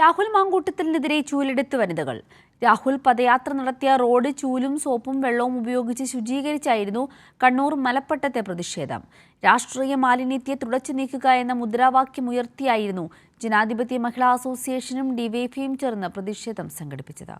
രാഹുൽ മാങ്കൂട്ടത്തിനെതിരെ ചൂലെടുത്ത് വനിതകൾ. രാഹുൽ പദയാത്ര നടത്തിയ റോഡ് ചൂലും സോപ്പും വെള്ളവും ഉപയോഗിച്ച് ശുചീകരിച്ചായിരുന്നു കണ്ണൂർ മലപ്പട്ടത്തെ പ്രതിഷേധം. രാഷ്ട്രീയ മാലിന്യത്തെ തുടച്ചു നീക്കുക എന്ന മുദ്രാവാക്യമുയർത്തിയായിരുന്നു ജനാധിപത്യ മഹിളാ അസോസിയേഷനും ഡിവൈഫിയും ചേർന്ന് പ്രതിഷേധം സംഘടിപ്പിച്ചത്.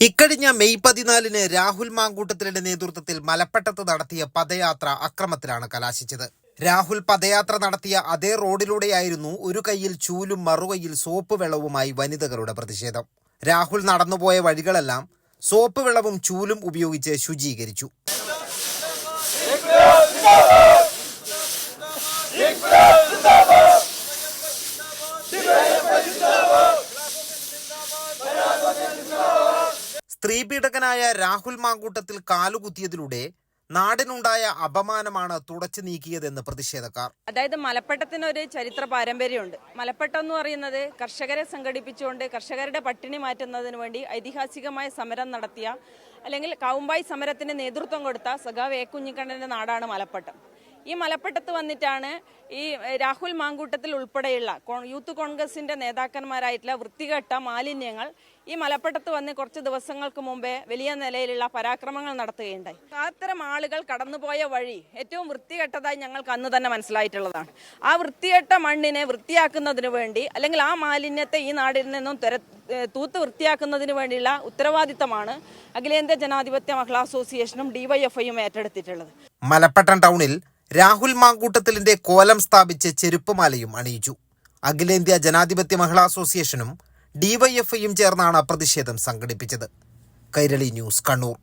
ഇക്കഴിഞ്ഞ മെയ് പതിനാലിന് രാഹുൽ മാങ്കൂട്ടത്തിലിന്റെ നേതൃത്വത്തിൽ മലപ്പട്ടത്ത് നടത്തിയ പദയാത്ര അക്രമത്തിലാണ് കലാശിച്ചത്. രാഹുൽ പദയാത്ര നടത്തിയ അതേ റോഡിലൂടെയായിരുന്നു ഒരു കൈയിൽ ചൂലും മറുകൈയിൽ സോപ്പ് വെള്ളവുമായി വനിതകളുടെ പ്രതിഷേധം. രാഹുൽ നടന്നുപോയ വഴികളെല്ലാം സോപ്പ് വെള്ളവും ചൂലും ഉപയോഗിച്ച് ശുചീകരിച്ചു. സ്ത്രീ സ്ത്രീപീഡകനായ രാഹുൽ മാങ്കൂട്ടത്തിൽ കാലുകുത്തിയതിലൂടെ നാടിനുണ്ടായ അപമാനമാണ് തുടച്ചു നീക്കിയതെന്ന് പ്രതിഷേധക്കാർ. അതായത് മലപ്പട്ടത്തിന് ഒരു ചരിത്ര പാരമ്പര്യമുണ്ട്. മലപ്പട്ടം എന്ന് പറയുന്നത് കർഷകരെ സംഘടിപ്പിച്ചുകൊണ്ട് കർഷകരുടെ പട്ടിണി മാറ്റുന്നതിന് വേണ്ടി ഐതിഹാസികമായ സമരം നടത്തിയ അല്ലെങ്കിൽ കൗമ്പായി സമരത്തിന് നേതൃത്വം കൊടുത്ത സഖാവ് എ കുഞ്ഞിക്കണ്ണന്റെ നാടാണ് മലപ്പട്ടം. ഈ മലപ്പട്ടത്ത് വന്നിട്ടാണ് ഈ രാഹുൽ മാങ്കൂട്ടത്തിൽ ഉൾപ്പെടെയുള്ള യൂത്ത് കോൺഗ്രസിന്റെ നേതാക്കന്മാരായിട്ടുള്ള വൃത്തികെട്ട മാലിന്യങ്ങൾ ഈ മലപ്പട്ടത്ത് വന്ന് കുറച്ച് ദിവസങ്ങൾക്ക് മുമ്പേ വലിയ നിലയിലുള്ള പരാക്രമങ്ങൾ നടത്തുകയുണ്ടായി. അത്തരം ആളുകൾ കടന്നുപോയ വഴി ഏറ്റവും വൃത്തികെട്ടതായി ഞങ്ങൾക്ക് അന്ന് തന്നെ മനസ്സിലായിട്ടുള്ളതാണ്. ആ വൃത്തികെട്ട മണ്ണിനെ വൃത്തിയാക്കുന്നതിന് വേണ്ടി അല്ലെങ്കിൽ ആ മാലിന്യത്തെ ഈ നാടിൽ നിന്നും തുര തൂത്ത് വൃത്തിയാക്കുന്നതിന് വേണ്ടിയുള്ള ഉത്തരവാദിത്തമാണ് അഖിലേന്ത്യാ ജനാധിപത്യ മഹിളാ അസോസിയേഷനും ഡിവൈഎഫ്ഐയും ഏറ്റെടുത്തിട്ടുള്ളത്. മലപ്പട്ടം ടൗണിൽ രാഹുൽ മാങ്കൂട്ടത്തിലിന്റെ കോലം സ്ഥാപിച്ച് ചെരുപ്പുമാലയും അണിയിച്ചു. അഖിലേന്ത്യാ ജനാധിപത്യ മഹിളാ അസോസിയേഷനും ഡിവൈഎഫ്ഐയും ചേർന്നാണ് പ്രതിഷേധം സംഘടിപ്പിച്ചത്. കൈരളി ന്യൂസ് കണ്ണൂർ.